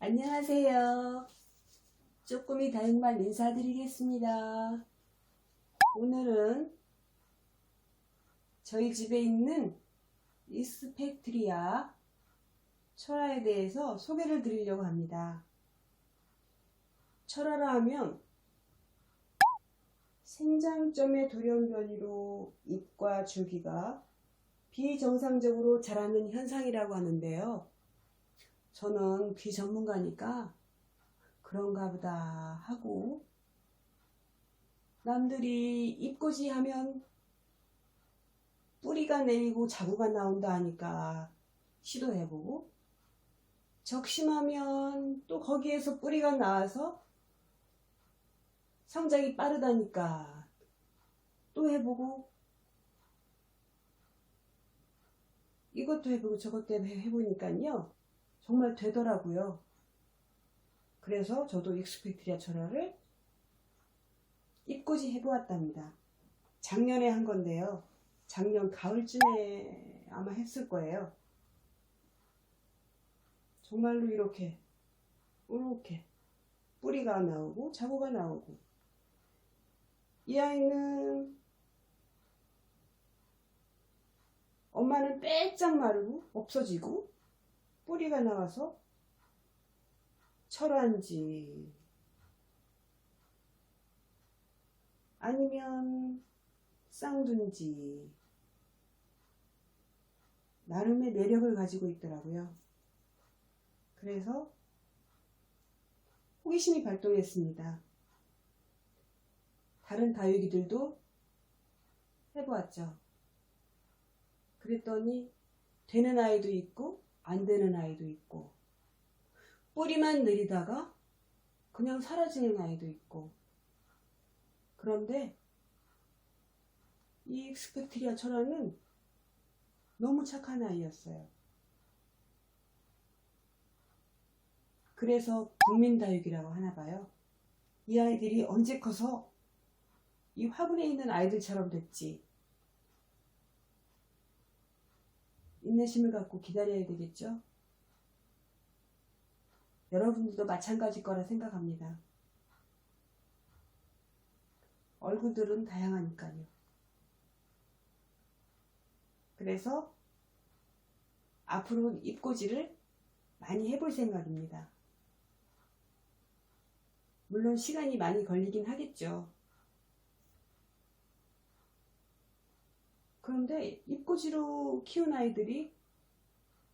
안녕하세요. 쪼꼬미 다육말 인사드리겠습니다. 오늘은 저희 집에 있는 이스펙트리아 철화에 대해서 소개를 드리려고 합니다. 철화라 하면 생장점의 돌연변이로 잎과 줄기가 비정상적으로 자라는 현상이라고 하는데요. 저는 귀 전문가니까 그런가 보다 하고 남들이 잎꽂이 하면 뿌리가 내리고 자구가 나온다 하니까 시도해보고 적심하면 또 거기에서 뿌리가 나와서 성장이 빠르다니까 또 해보고 이것도 해보고 저것도 해보니까요 정말 되더라고요. 그래서 저도 익스펙트리아 철화를 잎꽂이 해보았답니다. 작년에 한 건데요. 작년 가을쯤에 아마 했을 거예요. 정말로 이렇게 이렇게 뿌리가 나오고 자구가 나오고 이 아이는 엄마는 빼짝 마르고 없어지고 뿌리가 나와서 철화인지 아니면 쌍둔지 나름의 매력을 가지고 있더라고요. 그래서 호기심이 발동했습니다. 다른 다육이들도 해보았죠. 그랬더니 되는 아이도 있고 안 되는 아이도 있고 뿌리만 내리다가 그냥 사라지는 아이도 있고 그런데 이 스펙트리아 철화는 너무 착한 아이였어요. 그래서 국민다육이라고 하나 봐요. 이 아이들이 언제 커서 이 화분에 있는 아이들처럼 됐지. 인내심을 갖고 기다려야 되겠죠? 여러분들도 마찬가지일 거라 생각합니다. 얼굴들은 다양하니까요. 그래서 앞으로 입꼬지를 많이 해볼 생각입니다. 물론 시간이 많이 걸리긴 하겠죠. 그런데 입꼬지로 키운 아이들이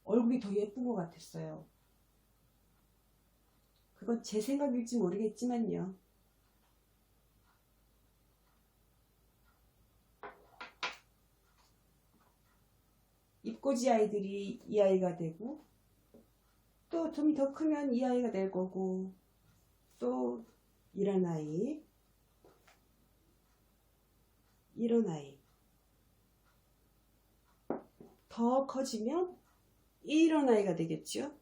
얼굴이 더 예쁜 것 같았어요. 그건 제 생각일지 모르겠지만요. 입꼬지 아이들이 이 아이가 되고 또 좀 더 크면 이 아이가 될 거고 또 이런 아이 이런 아이 더 커지면 이런 아이가 되겠죠.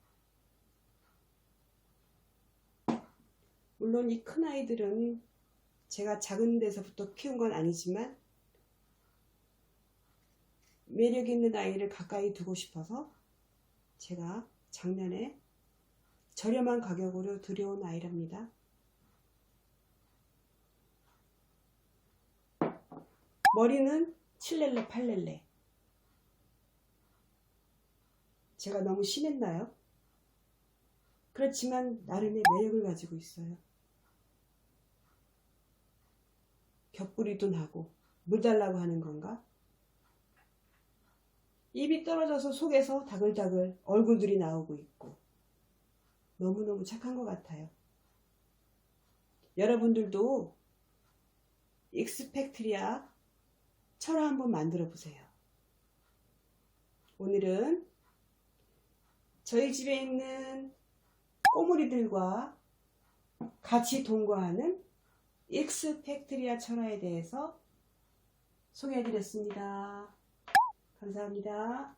물론 이 큰 아이들은 제가 작은 데서부터 키운 건 아니지만 매력 있는 아이를 가까이 두고 싶어서 제가 작년에 저렴한 가격으로 들여온 아이랍니다. 머리는 7렐레, 8렐레. 제가 너무 심했나요? 그렇지만 나름의 매력을 가지고 있어요. 겹뿌리도 나고 물 달라고 하는 건가? 입이 떨어져서 속에서 다글다글 얼굴들이 나오고 있고 너무너무 착한 것 같아요. 여러분들도 익스펙트리아 철화 한번 만들어 보세요. 오늘은 저희 집에 있는 꼬물이들과 같이 동거하는 익스펙트리아 철화에 대해서 소개해 드렸습니다. 감사합니다.